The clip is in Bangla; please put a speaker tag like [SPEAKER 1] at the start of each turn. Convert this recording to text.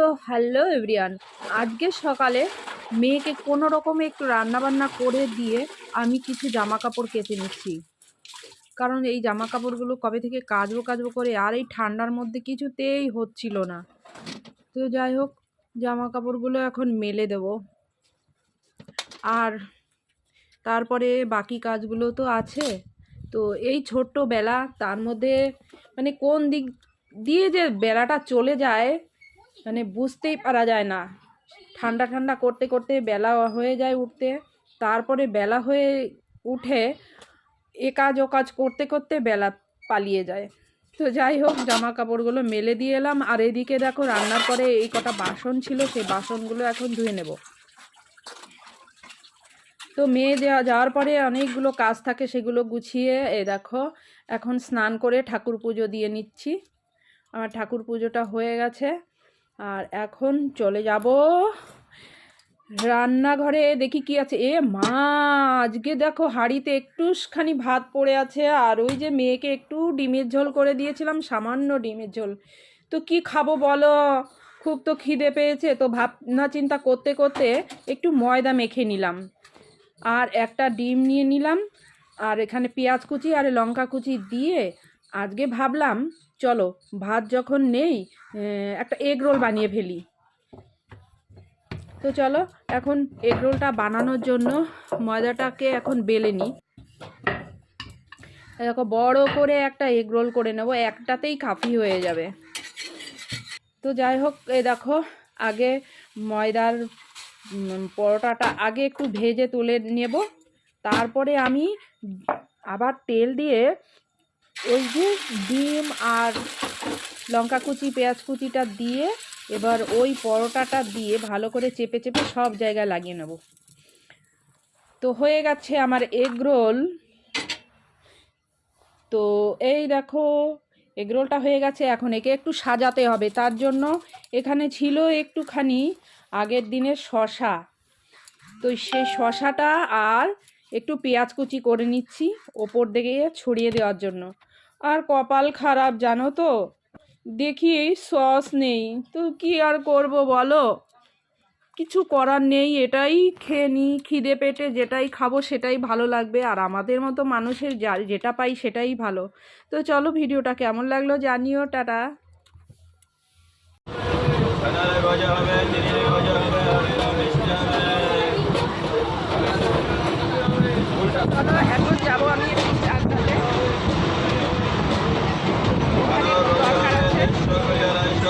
[SPEAKER 1] তো হ্যালো এভরিয়ান আজকে সকালে মেয়েকে কোনো রকমে একটু রান্নাবান্না করে দিয়ে আমি কিছু জামা কাপড় কেচে নিচ্ছি। কারণ এই জামা কাপড়গুলো কবে থেকে কাচবো কাজবো করে আর এই ঠান্ডার মধ্যে কিছুতেই হচ্ছিল না। তো যাই হোক জামা কাপড়গুলো এখন মেলে দেব। আর তারপরে বাকি কাজগুলো তো আছে। তো এই ছোট্ট বেলা তার মধ্যে মানে কোন দিক দিয়ে যে বেলাটা চলে যায় মানে বুঝতেই পারা যায় না। ঠান্ডা ঠান্ডা করতে করতে বেলা হয়ে যায় উঠতে। তারপরে বেলা হয়ে উঠে এ কাজ ও কাজ করতে করতে বেলা পালিয়ে যায়। তো যাই হোক জামা কাপড়গুলো মেলে দিয়ে এলাম। আর এদিকে দেখো, রান্নার পরে এই কটা বাসন ছিল, সেই বাসনগুলো এখন ধুয়ে নেব। তো মেয়ে যাওয়া যাওয়ার পরে অনেকগুলো কাজ থাকে, সেগুলো গুছিয়ে এ দেখো, এখন স্নান করে ঠাকুর পুজো দিয়ে নিচ্ছি। আমার ঠাকুর পুজোটা হয়ে গেছে। আর এখন চলে যাব রান্নাঘরে। দেখি কি আছে। এ মা, আজকে দেখো হাঁড়িতে একটুখানি ভাত পড়ে আছে আর ওই যে মেয়েকে একটু ডিমের ঝোল করে দিয়েছিলাম, সামান্য ডিমের ঝোল। তো কি খাব বলো? খুব তো খিদে পেয়েছে, তো ভাবনা চিন্তা করতে করতে একটু ময়দা মেখে নিলাম। আর একটা ডিম নিয়ে নিলাম। আর এখানে পেঁয়াজ কুচি আর লঙ্কা কুচি দিয়ে আজকে ভাবলাম, চলো, ভাত যখন নেই একটা এগ রোল বানিয়ে ফেলি। তো চলো, এখন এগ রোলটা বানানোর জন্য ময়দাটাকে এখন বেলে নিই দেখো, বড় করে একটা এগ রোল করে নেব, একটাতেই কাফি হয়ে যাবে। তো যাই হোক এই দেখো, আগে ময়দার পরোটাটা আগে একটু ভেজে তুলে নেব। তারপরে আমি আবার তেল দিয়ে ওই যে ডিম আর লঙ্কা কুচি, পেঁয়াজ কুচিটা দিয়ে এবার ওই পরোটাটা দিয়ে ভালো করে চেপে চেপে সব জায়গায় লাগিয়ে নেব। তো হয়ে গেছে আমার এগ রোল। তো এই দেখো এগরোলটা হয়ে গেছে। এখন একে একটু সাজাতে হবে। তার জন্য এখানে ছিল একটুখানি আগের দিনের শশা তো সেই শশাটা আর একটু পেঁয়াজ কুচি করে নিচ্ছি ওপর দিকে ছড়িয়ে দেওয়ার জন্য। আর কপাল খারাপ, জানো তো? দেখি সস নেই। তো কি আর করব বলো? কিছু করার নেই, এটাই খেয়ে নিই খিদে পেটে যেটাই খাব সেটাই ভালো লাগবে। আর আমাদের মতো মানুষের যা, যেটা পাই সেটাই ভালো। তো চলো ভিডিওটা কেমন লাগল জানিও, টাটা।
[SPEAKER 2] কানারে গজা হবে দিনের গজা হবে হরিণ মিষ্টি হবে
[SPEAKER 1] চলো এখন যাব আমি একটু চা খেতে।
[SPEAKER 2] ভালো গজা হবে দেড়শো গজা রাইশো দিদি মৎস্য সাজ
[SPEAKER 1] আমি